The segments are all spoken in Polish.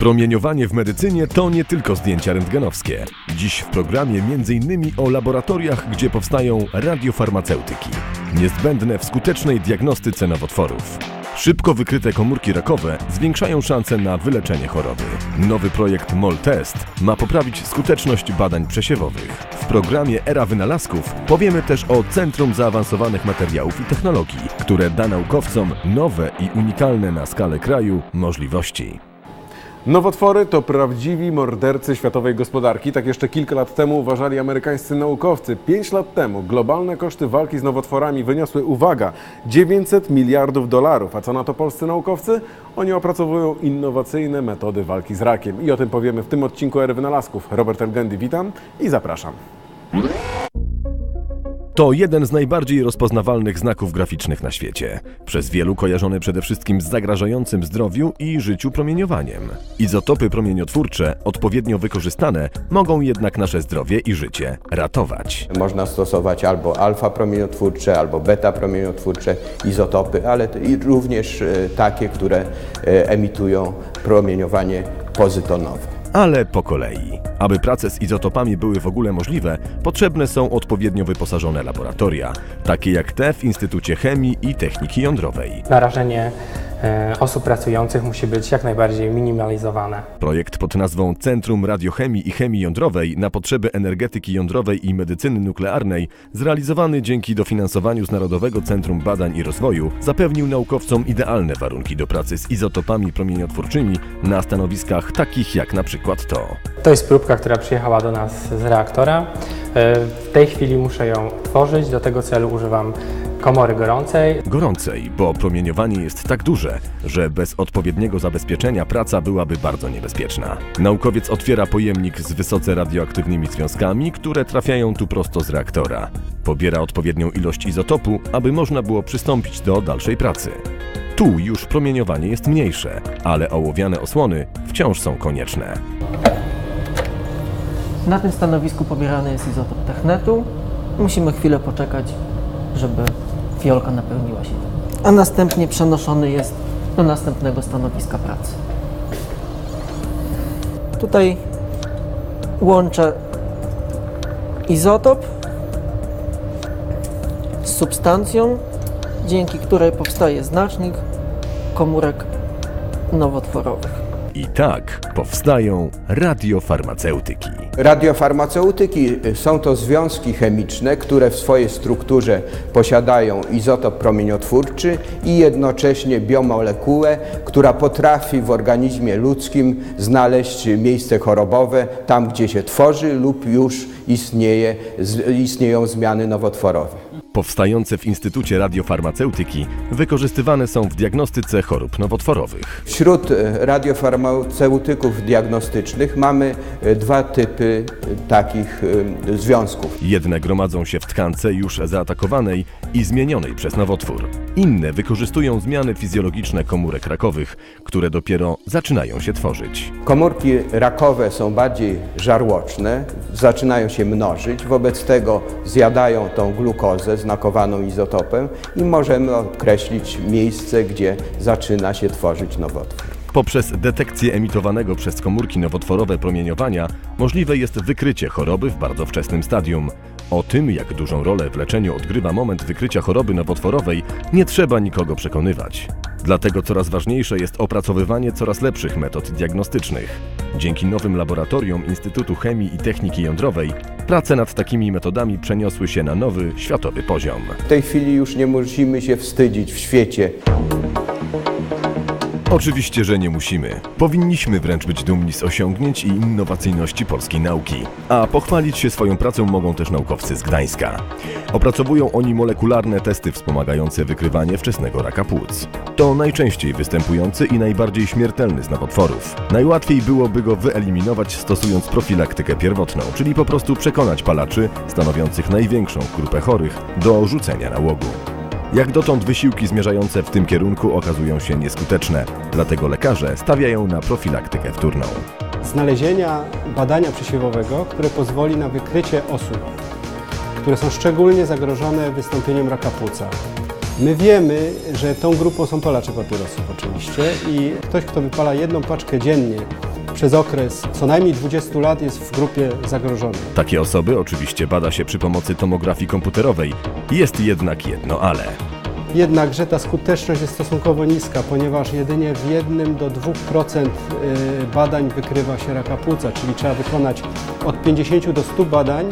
Promieniowanie w medycynie to nie tylko zdjęcia rentgenowskie. Dziś w programie m.in. o laboratoriach, gdzie powstają radiofarmaceutyki, niezbędne w skutecznej diagnostyce nowotworów. Szybko wykryte komórki rakowe zwiększają szanse na wyleczenie choroby. Nowy projekt MOL-Test ma poprawić skuteczność badań przesiewowych. W programie Era Wynalazków powiemy też o Centrum Zaawansowanych Materiałów i Technologii, które da naukowcom nowe i unikalne na skalę kraju możliwości. Nowotwory to prawdziwi mordercy światowej gospodarki. Tak jeszcze kilka lat temu uważali amerykańscy naukowcy. Pięć lat temu globalne koszty walki z nowotworami wyniosły, uwaga, 900 miliardów dolarów. A co na to polscy naukowcy? Oni opracowują innowacyjne metody walki z rakiem. I o tym powiemy w tym odcinku Ery Wynalazków. Robert Elgendy, witam i zapraszam. To jeden z najbardziej rozpoznawalnych znaków graficznych na świecie. Przez wielu kojarzony przede wszystkim z zagrażającym zdrowiu i życiu promieniowaniem. Izotopy promieniotwórcze, odpowiednio wykorzystane, mogą jednak nasze zdrowie i życie ratować. Można stosować albo alfa promieniotwórcze, albo beta promieniotwórcze izotopy, ale również e, takie, które e, emitują promieniowanie pozytonowe. Ale po kolei. Aby prace z izotopami były w ogóle możliwe, potrzebne są odpowiednio wyposażone laboratoria, takie jak te w Instytucie Chemii i Techniki Jądrowej. narażenie osób pracujących musi być jak najbardziej minimalizowane. Projekt pod nazwą Centrum Radiochemii i Chemii Jądrowej na potrzeby energetyki jądrowej i medycyny nuklearnej, zrealizowany dzięki dofinansowaniu z Narodowego Centrum Badań i Rozwoju, zapewnił naukowcom idealne warunki do pracy z izotopami promieniotwórczymi na stanowiskach takich jak na przykład to. To jest próbka, która przyjechała do nas z reaktora. E, W tej chwili muszę ją tworzyć. Do tego celu używam komory gorącej. Gorącej, bo promieniowanie jest tak duże, że bez odpowiedniego zabezpieczenia praca byłaby bardzo niebezpieczna. Naukowiec otwiera pojemnik z wysoce radioaktywnymi związkami, które trafiają tu prosto z reaktora. Pobiera odpowiednią ilość izotopu, aby można było przystąpić do dalszej pracy. Tu już promieniowanie jest mniejsze, ale ołowiane osłony wciąż są konieczne. Na tym stanowisku pobierany jest izotop technetu. Musimy chwilę poczekać, żeby fiolka napełniła się. A następnie przenoszony jest do następnego stanowiska pracy. Tutaj łączę izotop z substancją, dzięki której powstaje znacznik komórek nowotworowych. I tak powstają radiofarmaceutyki. Radiofarmaceutyki y, są to związki chemiczne, które w swojej strukturze posiadają izotop promieniotwórczy i jednocześnie biomolekułę, która potrafi w organizmie ludzkim znaleźć miejsce chorobowe tam, gdzie się tworzy lub już istnieje, istnieją zmiany nowotworowe. Powstające w Instytucie Radiofarmaceutyki wykorzystywane są w diagnostyce chorób nowotworowych. Wśród e, radiofarmaceutyków diagnostycznych mamy e, dwa typy e, takich związków. Jedne gromadzą się w tkance już zaatakowanej i zmienionej przez nowotwór. Inne wykorzystują zmiany fizjologiczne komórek rakowych, które dopiero zaczynają się tworzyć. Komórki rakowe są bardziej żarłoczne, zaczynają się mnożyć, wobec tego zjadają tą glukozę znakowaną izotopem i możemy określić miejsce, gdzie zaczyna się tworzyć nowotwór. Poprzez detekcję emitowanego przez komórki nowotworowe promieniowania możliwe jest wykrycie choroby w bardzo wczesnym stadium. O tym, jak dużą rolę w leczeniu odgrywa moment wykrycia choroby nowotworowej, nie trzeba nikogo przekonywać. Dlatego coraz ważniejsze jest opracowywanie coraz lepszych metod diagnostycznych. Dzięki nowym laboratorium Instytutu Chemii i Techniki Jądrowej prace nad takimi metodami przeniosły się na nowy, światowy poziom. W tej chwili już nie musimy się wstydzić w świecie Oczywiście, że nie musimy. Powinniśmy wręcz być dumni z osiągnięć i innowacyjności polskiej nauki. A pochwalić się swoją pracą mogą też naukowcy z Gdańska. Opracowują oni molekularne testy wspomagające wykrywanie wczesnego raka płuc. To najczęściej występujący i najbardziej śmiertelny z nowotworów. Najłatwiej byłoby go wyeliminować stosując profilaktykę pierwotną, czyli po prostu przekonać palaczy, stanowiących największą grupę chorych, do rzucenia nałogu. Jak dotąd wysiłki zmierzające w tym kierunku okazują się nieskuteczne, dlatego lekarze stawiają na profilaktykę wtórną. znalezienia badania przesiewowego, które pozwoli na wykrycie osób, które są szczególnie zagrożone wystąpieniem raka płuca. My wiemy, że tą grupą są palacze papierosów oczywiście i ktoś, kto wypala jedną paczkę dziennie przez okres co najmniej 20 lat jest w grupie zagrożonej. Takie osoby oczywiście bada się przy pomocy tomografii komputerowej. Jest jednak jedno ale. Jednakże ta skuteczność jest stosunkowo niska, ponieważ jedynie w 1 do 2% y, badań wykrywa się raka płuca, czyli trzeba wykonać od 50 do 100 badań,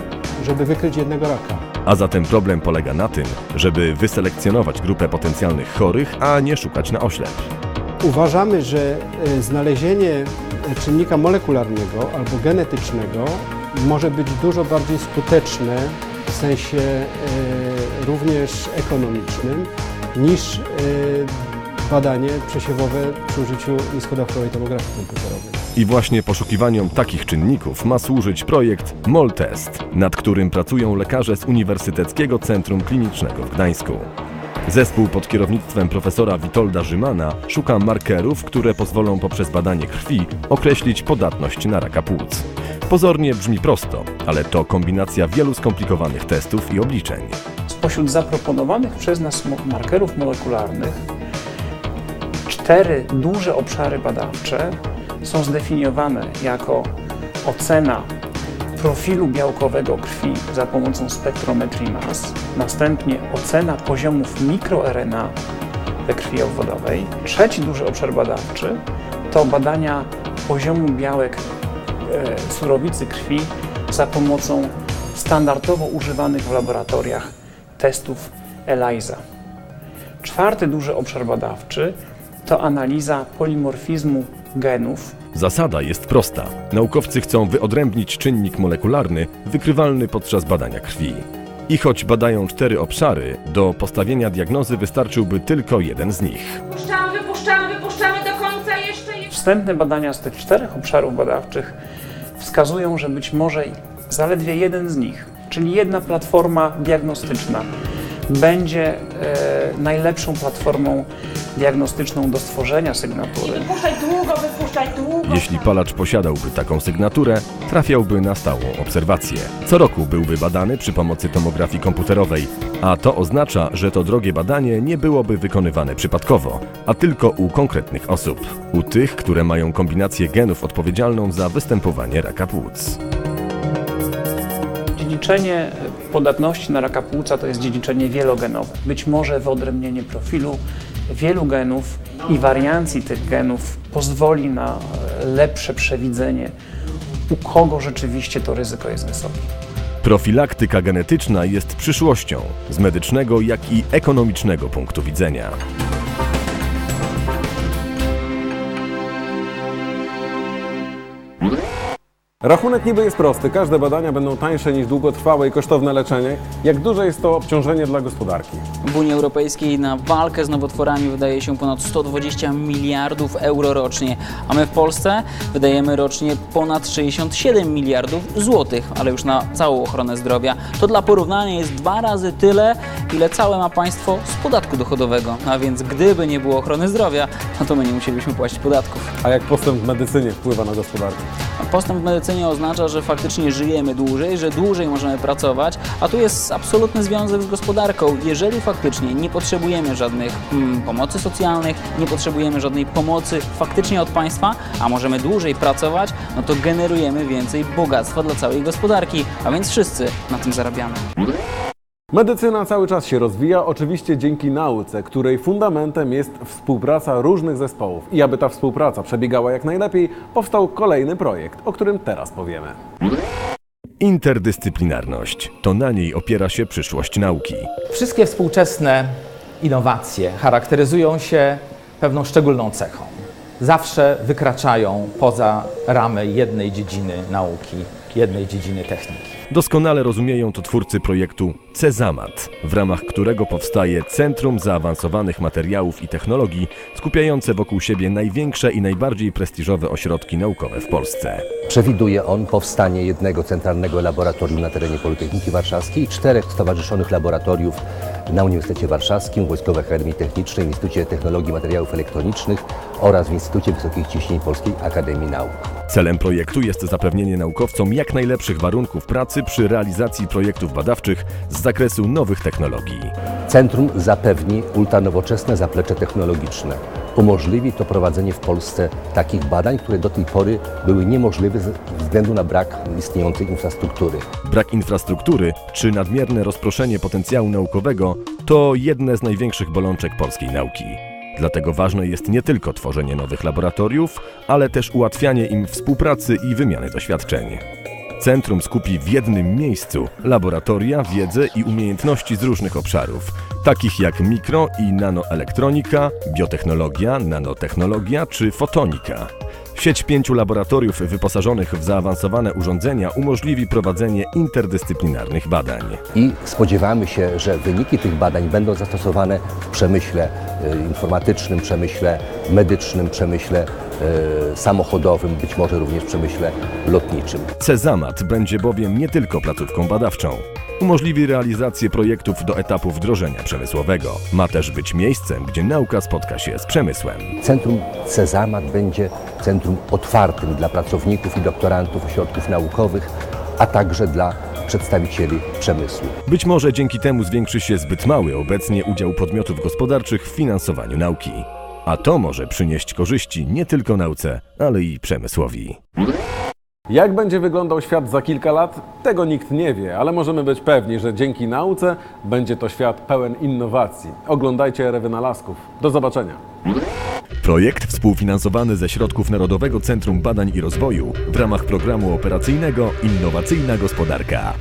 żeby wykryć jednego raka. A zatem problem polega na tym, żeby wyselekcjonować grupę potencjalnych chorych, a nie szukać na oślep. Uważamy, że y, znalezienie czynnika molekularnego albo genetycznego może być dużo bardziej skuteczne w sensie y, również ekonomicznym niż badanie przesiewowe przy użyciu niskodawkowej tomografii komputerowej. I właśnie poszukiwaniom takich czynników ma służyć projekt MOLTEST, nad którym pracują lekarze z Uniwersyteckiego Centrum Klinicznego w Gdańsku. Zespół pod kierownictwem profesora Witolda Rzymana szuka markerów, które pozwolą poprzez badanie krwi określić podatność na raka płuc. Pozornie brzmi prosto, ale to kombinacja wielu skomplikowanych testów i obliczeń. Spośród zaproponowanych przez nas markerów molekularnych, cztery duże obszary badawcze są zdefiniowane jako ocena profilu białkowego krwi za pomocą spektrometrii MAS, następnie ocena poziomów mikroRNA we krwi obwodowej. Trzeci duży obszar badawczy to badania poziomu białek e, surowicy krwi za pomocą standardowo używanych w laboratoriach testów ELISA. Czwarty duży obszar badawczy to analiza polimorfizmu genów Zasada jest prosta. Naukowcy chcą wyodrębnić czynnik molekularny wykrywalny podczas badania krwi. I choć badają cztery obszary, do postawienia diagnozy wystarczyłby tylko jeden z nich. Wypuszczamy, wypuszczamy, wypuszczamy do końca jeszcze. jeszcze. Wstępne badania z tych czterech obszarów badawczych wskazują, że być może zaledwie jeden z nich, czyli jedna platforma diagnostyczna, będzie e, najlepszą platformą diagnostyczną do stworzenia sygnatury. Wypuszczaj długo, wypuszczaj długo. Jeśli palacz posiadałby taką sygnaturę, trafiałby na stałą obserwację. Co roku byłby badany przy pomocy tomografii komputerowej, a to oznacza, że to drogie badanie nie byłoby wykonywane przypadkowo, a tylko u konkretnych osób. U tych, które mają kombinację genów odpowiedzialną za występowanie raka płuc. Dziedziczenie podatności na raka płuca to jest dziedziczenie wielogenowe. Być może wyodrębnienie profilu wielu genów i wariancji tych genów pozwoli na e, lepsze przewidzenie, u kogo rzeczywiście to ryzyko jest wysokie. Profilaktyka genetyczna jest przyszłością z medycznego, jak i ekonomicznego punktu widzenia. Rachunek niby jest prosty, każde badania będą tańsze niż długotrwałe i kosztowne leczenie. Jak duże jest to obciążenie dla gospodarki? W Unii Europejskiej na walkę z nowotworami wydaje się ponad 120 miliardów euro rocznie, a my w Polsce wydajemy rocznie ponad 67 miliardów złotych, ale już na całą ochronę zdrowia. To dla porównania jest dwa razy tyle, ile całe ma państwo z podatku dochodowego. A więc gdyby nie było ochrony zdrowia, no to my nie musielibyśmy płacić podatków. A jak postęp w medycynie wpływa na gospodarkę? Postęp w medycynie oznacza, że faktycznie żyjemy dłużej, że dłużej możemy pracować, a tu jest absolutny związek z gospodarką. Jeżeli faktycznie nie potrzebujemy żadnych mm, pomocy socjalnych, nie potrzebujemy żadnej pomocy faktycznie od państwa, a możemy dłużej pracować, no to generujemy więcej bogactwa dla całej gospodarki, a więc wszyscy na tym zarabiamy. Medycyna cały czas się rozwija, oczywiście dzięki nauce, której fundamentem jest współpraca różnych zespołów. I aby ta współpraca przebiegała jak najlepiej, powstał kolejny projekt, o którym teraz powiemy. Interdyscyplinarność to na niej opiera się przyszłość nauki. Wszystkie współczesne innowacje charakteryzują się pewną szczególną cechą. Zawsze wykraczają poza ramy jednej dziedziny nauki, jednej dziedziny techniki. Doskonale rozumieją to twórcy projektu CEZAMAT, w ramach którego powstaje Centrum Zaawansowanych Materiałów i Technologii, skupiające wokół siebie największe i najbardziej prestiżowe ośrodki naukowe w Polsce. Przewiduje on powstanie jednego centralnego laboratorium na terenie Politechniki Warszawskiej i czterech stowarzyszonych laboratoriów na Uniwersytecie Warszawskim, Wojskowej Akademii Technicznej, Instytucie Technologii Materiałów Elektronicznych oraz w Instytucie Wysokich Ciśnień Polskiej Akademii Nauk. Celem projektu jest zapewnienie naukowcom jak najlepszych warunków pracy przy realizacji projektów badawczych z zakresu nowych technologii. Centrum zapewni ultranowoczesne zaplecze technologiczne. Umożliwi to prowadzenie w Polsce takich badań, które do tej pory były niemożliwe ze względu na brak istniejącej infrastruktury. Brak infrastruktury czy nadmierne rozproszenie potencjału naukowego to jedne z największych bolączek polskiej nauki. Dlatego ważne jest nie tylko tworzenie nowych laboratoriów, ale też ułatwianie im współpracy i wymiany doświadczeń. Centrum skupi w jednym miejscu laboratoria, wiedzę i umiejętności z różnych obszarów, takich jak mikro i nanoelektronika, biotechnologia, nanotechnologia czy fotonika. Sieć pięciu laboratoriów wyposażonych w zaawansowane urządzenia umożliwi prowadzenie interdyscyplinarnych badań. I spodziewamy się, że wyniki tych badań będą zastosowane w przemyśle y, informatycznym, przemyśle medycznym, przemyśle samochodowym, być może również w przemyśle lotniczym. Cezamat będzie bowiem nie tylko placówką badawczą. Umożliwi realizację projektów do etapu wdrożenia przemysłowego. Ma też być miejscem, gdzie nauka spotka się z przemysłem. Centrum Cezamat będzie centrum otwartym dla pracowników i doktorantów ośrodków naukowych, a także dla przedstawicieli przemysłu. Być może dzięki temu zwiększy się zbyt mały obecnie udział podmiotów gospodarczych w finansowaniu nauki. A to może przynieść korzyści nie tylko nauce, ale i przemysłowi. Jak będzie wyglądał świat za kilka lat, tego nikt nie wie, ale możemy być pewni, że dzięki nauce będzie to świat pełen innowacji. Oglądajcie Ery Wynalazków. Do zobaczenia. Projekt współfinansowany ze środków Narodowego Centrum Badań i Rozwoju w ramach programu operacyjnego Innowacyjna Gospodarka.